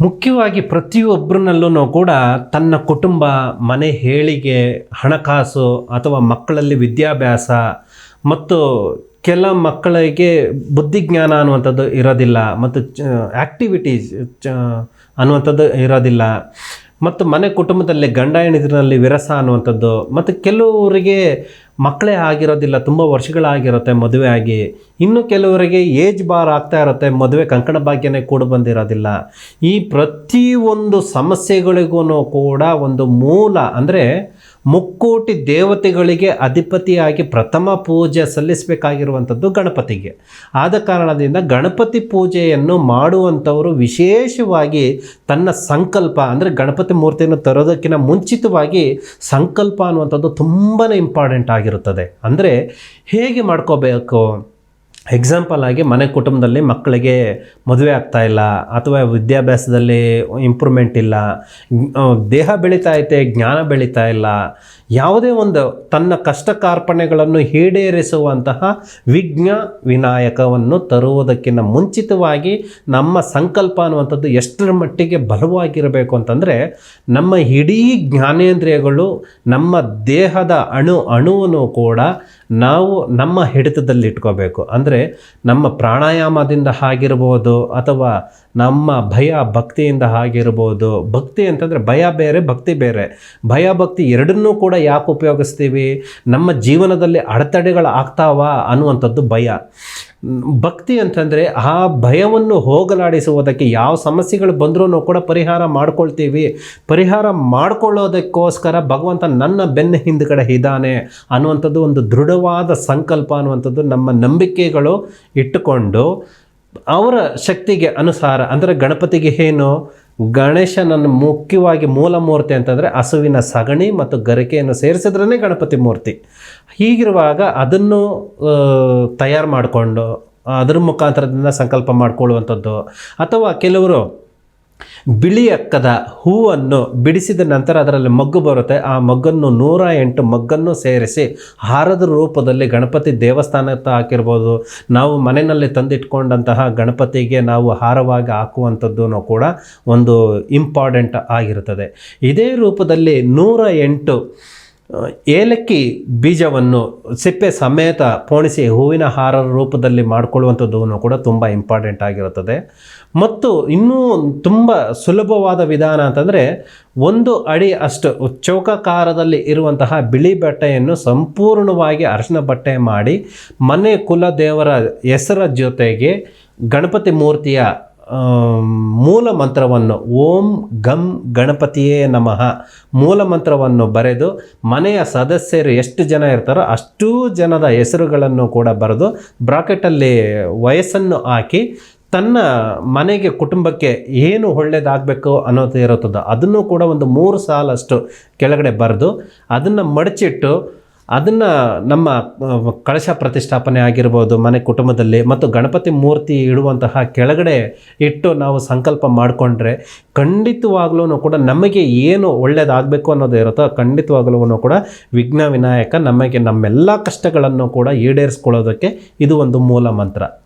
ಮುಖ್ಯವಾಗಿ ಪ್ರತಿಯೊಬ್ಬರನ್ನಲ್ಲೂ ಕೂಡ ತನ್ನ ಕುಟುಂಬ, ಮನೆ ಹೇಳಿಗೆ ಹಣಕಾಸು ಅಥವಾ ಮಕ್ಕಳಲ್ಲಿ ವಿದ್ಯಾಭ್ಯಾಸ ಮತ್ತು ಕೆಲ ಮಕ್ಕಳಿಗೆ ಬುದ್ಧಿಜ್ಞಾನ ಅನ್ನುವಂಥದ್ದು ಇರೋದಿಲ್ಲ ಮತ್ತು ಆ್ಯಕ್ಟಿವಿಟೀಸ್ ಅನ್ನುವಂಥದ್ದು ಇರೋದಿಲ್ಲ. ಮತ್ತು ಮನೆ ಕುಟುಂಬದಲ್ಲಿ ಗಂಡ ಹೆಣ್ಣಿದ್ರಲ್ಲಿ ವಿರಸ ಅನ್ನುವಂಥದ್ದು ಮತ್ತು ಕೆಲವರಿಗೆ ಮಕ್ಕಳೇ ಆಗಿರೋದಿಲ್ಲ, ತುಂಬ ವರ್ಷಗಳಾಗಿರುತ್ತೆ ಮದುವೆ ಆಗಿ. ಇನ್ನು ಕೆಲವರಿಗೆ ಏಜ್ ಬಾರ್ ಆಗ್ತಾ ಇರುತ್ತೆ, ಮದುವೆ ಕಂಕಣ ಭಾಗ್ಯನೇ ಕೂಡ ಬಂದಿರೋದಿಲ್ಲ. ಈ ಪ್ರತಿಯೊಂದು ಸಮಸ್ಯೆಗಳಿಗೂ ಕೂಡ ಒಂದು ಮೂಲ ಅಂದರೆ ಮುಕ್ಕೋಟಿ ದೇವತೆಗಳಿಗೆ ಅಧಿಪತಿಯಾಗಿ ಪ್ರಥಮ ಪೂಜೆ ಸಲ್ಲಿಸಬೇಕಾಗಿರುವಂಥದ್ದು ಗಣಪತಿಗೆ. ಆದ ಕಾರಣದಿಂದ ಗಣಪತಿ ಪೂಜೆಯನ್ನು ಮಾಡುವಂಥವರು ವಿಶೇಷವಾಗಿ ತನ್ನ ಸಂಕಲ್ಪ, ಅಂದರೆ ಗಣಪತಿ ಮೂರ್ತಿಯನ್ನು ತರೋದಕ್ಕಿಂತ ಮುಂಚಿತವಾಗಿ ಸಂಕಲ್ಪ ಅನ್ನುವಂಥದ್ದು ತುಂಬಾ ಇಂಪಾರ್ಟೆಂಟ್ ಆಗಿರುತ್ತದೆ. ಅಂದರೆ ಹೇಗೆ ಮಾಡ್ಕೋಬೇಕು? ಎಕ್ಸಾಂಪಲ್ ಆಗಿ ಮನೆ ಕುಟುಂಬದಲ್ಲಿ ಮಕ್ಕಳಿಗೆ ಮದುವೆ ಆಗ್ತಾ ಇಲ್ಲ ಅಥವಾ ವಿದ್ಯಾಭ್ಯಾಸದಲ್ಲಿ ಇಂಪ್ರೂವ್ಮೆಂಟ್ ಇಲ್ಲ. ದೇಹ ಬೆಳೀತಾ ಐತೆ, ಜ್ಞಾನ ಬೆಳೀತಾ ಇಲ್ಲ. ಯಾವುದೇ ಒಂದು ತನ್ನ ಕಷ್ಟ ಕಾರ್ಪಣೆಗಳನ್ನು ಈಡೇರಿಸುವಂತಹ ವಿಘ್ನ ವಿನಾಯಕವನ್ನು ತರುವುದಕ್ಕಿಂತ ಮುಂಚಿತವಾಗಿ ನಮ್ಮ ಸಂಕಲ್ಪ ಅನ್ನುವಂಥದ್ದು ಎಷ್ಟರ ಮಟ್ಟಿಗೆ ಬಲವಾಗಿರಬೇಕು ಅಂತಂದರೆ ನಮ್ಮ ಇಡೀ ಜ್ಞಾನೇಂದ್ರಿಯಗಳು, ನಮ್ಮ ದೇಹದ ಅಣು ಅಣುವನ್ನು ಕೂಡ ನಾವು ನಮ್ಮ ಹಿಡಿತದಲ್ಲಿ ಇಟ್ಕೋಬೇಕು. ಅಂದರೆ ನಮ್ಮ ಪ್ರಾಣಾಯಾಮದಿಂದ ಆಗಿರ್ಬೋದು ಅಥವಾ ನಮ್ಮ ಭಯ ಭಕ್ತಿಯಿಂದ ಆಗಿರ್ಬೋದು. ಭಕ್ತಿ ಅಂತಂದರೆ ಭಯ ಬೇರೆ, ಭಕ್ತಿ ಬೇರೆ. ಭಯ ಭಕ್ತಿ ಎರಡನ್ನೂ ಕೂಡ ಯಾಕೆ ಉಪಯೋಗಿಸ್ತೀವಿ? ನಮ್ಮ ಜೀವನದಲ್ಲಿ ಅಡೆತಡೆಗಳು ಆಗ್ತಾವ ಅನ್ನುವಂಥದ್ದು ಭಯ. ಭಕ್ತಿ ಅಂತಂದರೆ ಆ ಭಯವನ್ನು ಹೋಗಲಾಡಿಸುವುದಕ್ಕೆ ಯಾವ ಸಮಸ್ಯೆಗಳು ಬಂದರೂ ಕೂಡ ಪರಿಹಾರ ಮಾಡ್ಕೊಳ್ತೀವಿ. ಪರಿಹಾರ ಮಾಡ್ಕೊಳ್ಳೋದಕ್ಕೋಸ್ಕರ ಭಗವಂತ ನನ್ನ ಬೆನ್ನ ಹಿಂದ್ಗಡೆ ಇದ್ದಾನೆ ಅನ್ನುವಂಥದ್ದು ಒಂದು ದೃಢವಾದ ಸಂಕಲ್ಪ ಅನ್ನುವಂಥದ್ದು ನಮ್ಮ ನಂಬಿಕೆಗಳು ಇಟ್ಟುಕೊಂಡು ಅವರ ಶಕ್ತಿಗೆ ಅನುಸಾರ, ಅಂದರೆ ಗಣಪತಿಗೆ ಏನು? ಗಣೇಶನನ್ನು ಮುಖ್ಯವಾಗಿ ಮೂಲ ಮೂರ್ತಿ ಅಂತಂದರೆ ಹಸುವಿನ ಸಗಣಿ ಮತ್ತು ಗರಿಕೆಯನ್ನು ಸೇರಿಸಿದ್ರೇ ಗಣಪತಿ ಮೂರ್ತಿ. ಹೀಗಿರುವಾಗ ಅದನ್ನು ತಯಾರು ಮಾಡಿಕೊಂಡು, ಅದರ ಮುಖಾಂತರದಿಂದ ಸಂಕಲ್ಪ ಮಾಡಿಕೊಳ್ಳುವಂಥದ್ದು. ಅಥವಾ ಕೆಲವರು ಬಿಳಿ ಅಕ್ಕದ ಹೂವನ್ನು ಬಿಡಿಸಿದ ನಂತರ ಅದರಲ್ಲಿ ಮಗ್ಗು ಬರುತ್ತೆ. ಆ ಮಗ್ಗನ್ನು ನೂರ ಎಂಟು ಮಗ್ಗನ್ನು ಸೇರಿಸಿ ಹಾರದ ರೂಪದಲ್ಲಿ ಗಣಪತಿ ದೇವಸ್ಥಾನಕ್ಕೆ ಹಾಕಿರ್ಬೋದು. ನಾವು ಮನೆಯಲ್ಲಿ ತಂದಿಟ್ಕೊಂಡಂತಹ ಗಣಪತಿಗೆ ನಾವು ಹಾರವಾಗಿ ಹಾಕುವಂಥದ್ದು ಕೂಡ ಒಂದು ಇಂಪಾರ್ಟೆಂಟ್ ಆಗಿರುತ್ತದೆ. ಇದೇ ರೂಪದಲ್ಲಿ ನೂರ ಎಂಟು ಏಲಕ್ಕಿ ಬೀಜವನ್ನು ಸಿಪ್ಪೆ ಸಮೇತ ಪೋಣಿಸಿ ಹೂವಿನ ಹಾರ ರೂಪದಲ್ಲಿ ಮಾಡಿಕೊಳ್ಳುವಂಥದ್ದು ಕೂಡ ತುಂಬ ಇಂಪಾರ್ಟೆಂಟ್ ಆಗಿರುತ್ತದೆ. ಮತ್ತು ಇನ್ನೂ ತುಂಬ ಸುಲಭವಾದ ವಿಧಾನ ಅಂತಂದರೆ ಒಂದು ಅಡಿ ಅಷ್ಟು ಚೌಕಾಕಾರದಲ್ಲಿ ಇರುವಂತಹ ಬಿಳಿ ಬಟ್ಟೆಯನ್ನು ಸಂಪೂರ್ಣವಾಗಿ ಅರಿಶಿನ ಬಟ್ಟೆ ಮಾಡಿ ಮನೆ ಕುಲದೇವರ ಹೆಸರ ಜೊತೆಗೆ ಗಣಪತಿ ಮೂರ್ತಿಯ ಮೂಲ ಮಂತ್ರವನ್ನು ಓಂ ಗಂ ಗಣಪತಿಯೇ ನಮಃ ಮೂಲ ಮಂತ್ರವನ್ನು ಬರೆದು ಮನೆಯ ಸದಸ್ಯರು ಎಷ್ಟು ಜನ ಇರ್ತಾರೋ ಅಷ್ಟೂ ಜನದ ಹೆಸರುಗಳನ್ನು ಕೂಡ ಬರೆದು ಬ್ರಾಕೆಟಲ್ಲಿ ವಯಸ್ಸನ್ನು ಹಾಕಿ ತನ್ನ ಮನೆಗೆ ಕುಟುಂಬಕ್ಕೆ ಏನು ಒಳ್ಳೆಯದಾಗಬೇಕು ಅನ್ನೋದು ಇರುತ್ತದೋ. ಅದನ್ನು ಕೂಡ ಒಂದು ಮೂರು ಸಾಲಷ್ಟು ಕೆಳಗಡೆ ಬರೆದು ಅದನ್ನು ಮಡಚಿಟ್ಟು ಅದನ್ನು ನಮ್ಮ ಕಳಶ ಪ್ರತಿಷ್ಠಾಪನೆ ಆಗಿರ್ಬೋದು, ಮನೆ ಕುಟುಂಬದಲ್ಲಿ ಮತ್ತು ಗಣಪತಿ ಮೂರ್ತಿ ಇಡುವಂತಹ ಕೆಳಗಡೆ ಇಟ್ಟು ನಾವು ಸಂಕಲ್ಪ ಮಾಡಿಕೊಂಡ್ರೆ ಖಂಡಿತವಾಗ್ಲೂ ಕೂಡ ನಮಗೆ ಏನು ಒಳ್ಳೆಯದಾಗಬೇಕು ಅನ್ನೋದು ಇರುತ್ತೋ ಖಂಡಿತವಾಗ್ಲೂ ಕೂಡ ವಿಘ್ನ ವಿನಾಯಕ ನಮಗೆ ನಮ್ಮೆಲ್ಲ ಕಷ್ಟಗಳನ್ನು ಕೂಡ ಈಡೇರಿಸ್ಕೊಳ್ಳೋದಕ್ಕೆ ಇದು ಒಂದು ಮೂಲ ಮಂತ್ರ.